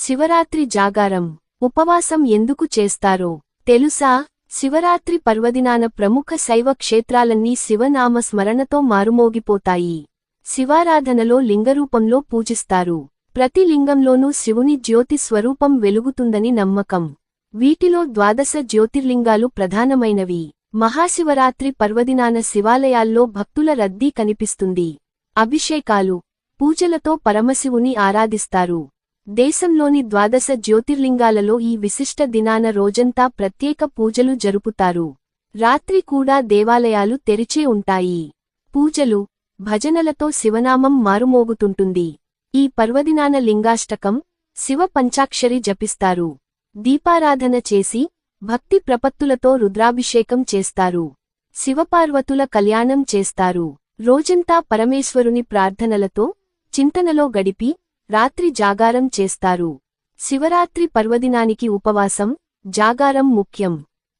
శివరాత్రి జాగారం ఉపవాసం ఎందుకు చేస్తారో తెలుసా? శివరాత్రి పర్వదినాన ప్రముఖ శైవ క్షేత్రాలన్నీ శివనామ స్మరణతో మారుమోగిపోతాయి. శివారాధనలో లింగరూపంలో పూజిస్తారు. ప్రతి లింగంలోనూ శివుని జ్యోతి స్వరూపం వెలుగుతుందని నమ్మకం. వీటిలో ద్వాదశ జ్యోతిర్లింగాలు ప్రధానమైనవి. మహాశివరాత్రి పర్వదినాన శివాలయాల్లో భక్తుల రద్దీ కనిపిస్తుంది. అభిషేకాలు పూజలతో పరమశివుని ఆరాధిస్తారు. దేశంలోని ద్వాదశ జ్యోతిర్లింగాలలో ఈ విశిష్ట దినాన రోజంతా ప్రత్యేక పూజలు జరుపుతారు. రాత్రి కూడా దేవాలయాలు తెరిచే ఉంటాయి. పూజలు భజనలతో శివనామం మారుమోగుతుంటుంది. ఈ పర్వదినాన లింగాష్టకం శివ పంచాక్షరి జపిస్తారు. దీపారాధన చేసి భక్తి ప్రపత్తులతో రుద్రాభిషేకం చేస్తారు. శివపార్వతుల కళ్యాణం చేస్తారు. రోజంతా పరమేశ్వరుని ప్రార్థనలతో చింతనలో గడిపి రాత్రి జాగారం చేస్తారు. శివరాత్రి పర్వదినానికి ఉపవాసం జాగారం ముఖ్యం.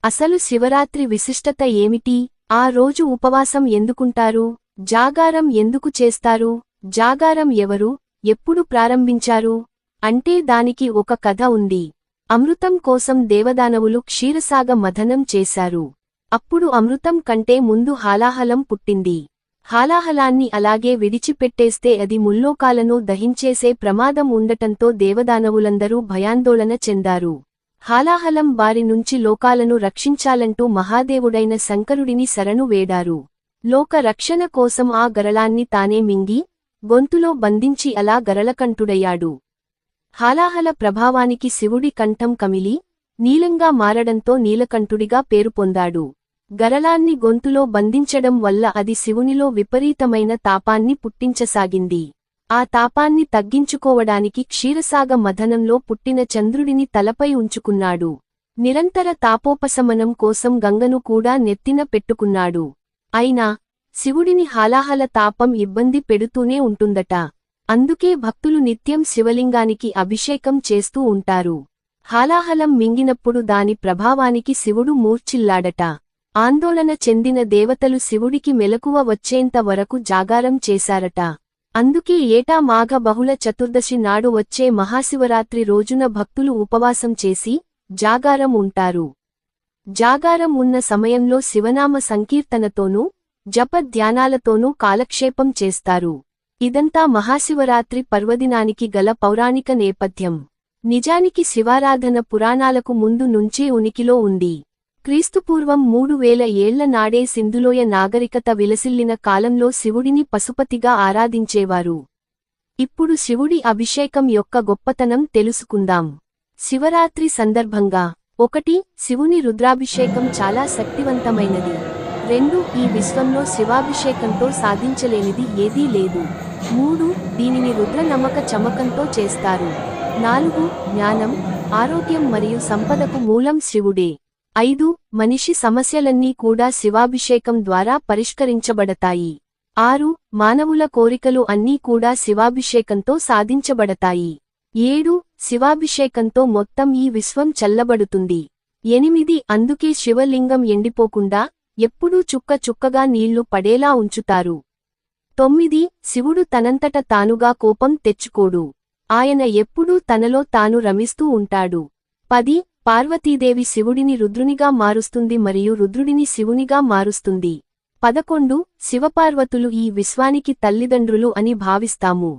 అసలు శివరాత్రి విశిష్టత ఏమిటి? ఆ రోజు ఉపవాసం ఎందుకుంటారు? జాగారం ఎందుకు చేస్తారు? జాగారం ఎవరు? ఎప్పుడు ప్రారంభించారు? అంటే దానికి ఒక కథ ఉంది. అమృతం కోసం దేవదానవులు క్షీరసాగ మథనం చేశారు. అప్పుడు అమృతం కంటే ముందు హాలాహలం పుట్టింది. హాలాహలాన్ని అలాగే విడిచిపెట్టేస్తే అది ముల్లోకాలను దహించేసే ప్రమాదం ఉండటంతో దేవదానవులందరూ భయాందోళన చెందారు. హాలాహలం వారి నుంచి లోకాలను రక్షించాలంటూ మహాదేవుడైన శంకరుడిని శరణు వేడారు. లోక రక్షణ కోసం ఆ గరళాన్ని తానే మింగి గొంతులో బంధించి అలా గరళకంఠుడయ్యాడు. హాలాహల ప్రభావానికి శివుడి కంఠం కమిలి నీలంగా మారడంతో నీలకంఠుడిగా పేరు పొందాడు. గరళాన్ని గొంతులో బంధించడం వల్ల అది శివునిలో విపరీతమైన తాపాన్ని పుట్టించసాగింది. ఆ తాపాన్ని తగ్గించుకోవడానికి క్షీరసాగ మథనంలో పుట్టిన చంద్రుడిని తలపై ఉంచుకున్నాడు. నిరంతర తాపోపశమనం కోసం గంగను కూడా నెత్తిన పెట్టుకున్నాడు. అయినా శివుడిని హాలాహల తాపం ఇబ్బంది పెడుతూనే ఉంటుందట. అందుకే భక్తులు నిత్యం శివలింగానికి అభిషేకం చేస్తూ ఉంటారు. హాలాహలం మింగినప్పుడు దాని ప్రభావానికి శివుడు మూర్చిల్లాడట ఆందోళన చెందిన దేవతలు శివుడికి మెలకువ వచ్చేంత వరకు జాగారం చేశారట. అందుకే ఏటా మాఘ బహుళ చతుర్దశి నాడు వచ్చే మహాశివరాత్రి రోజున భక్తులు ఉపవాసం చేసి జాగారం ఉంటారు. జాగారం ఉన్న సమయంలో శివనామ సంకీర్తనతోనూ జప ధ్యానాలతోనూ కాలక్షేపం చేస్తారు. ఇదంతా మహాశివరాత్రి పర్వదినానికి గల పౌరాణిక నేపథ్యం. నిజానికి శివారాధన పురాణాలకు ముందు నుంచే ఉనికిలో ఉంది. క్రీస్తుపూర్వం మూడు వేల ఏళ్ళ నాడే సింధులోయ నాగరికత విలసిల్లిన కాలంలో శివుడిని పశుపతిగా ఆరాధించేవారు. ఇప్పుడు శివుడి అభిషేకం యొక్క గొప్పతనం తెలుసుకుందాం. శివరాత్రి సందర్భంగా ఒకటి శివుని రుద్రాభిషేకం చాలా శక్తివంతమైనది. రెండు ఈ విశ్వంలో శివాభిషేకంతో సాధించలేనిది ఏదీ లేదు. మూడు దీనిని రుద్ర నమ్మక చమకంతో చేస్తారు. నాలుగు జ్ఞానం ఆరోగ్యం మరియు సంపదకు మూలం శివుడే. ఐదు మనిషి సమస్యలన్నీ కూడా శివాభిషేకం ద్వారా పరిష్కరించబడతాయి. ఆరు మానవుల కోరికలు అన్నీ కూడా శివాభిషేకంతో సాధించబడతాయి. ఏడు శివాభిషేకంతో మొత్తం ఈ విశ్వం చల్లబడుతుంది. ఎనిమిది అందుకే శివలింగం ఎండిపోకుండా ఎప్పుడూ చుక్క చుక్కగా నీళ్ళు పడేలా ఉంచుతారు. తొమ్మిది శివుడు తనంతట తానుగా కోపం తెచ్చుకోడు. ఆయన ఎప్పుడూ తనలో తాను రమిస్తూ ఉంటాడు. పది పార్వతీదేవి శివుడిని రుద్రునిగా మారుస్తుంది మరియు రుద్రుడిని శివునిగా మారుస్తుంది. పదకొండు శివపార్వతులు ఈ విశ్వానికి తల్లిదండ్రులు అని భావిస్తాము.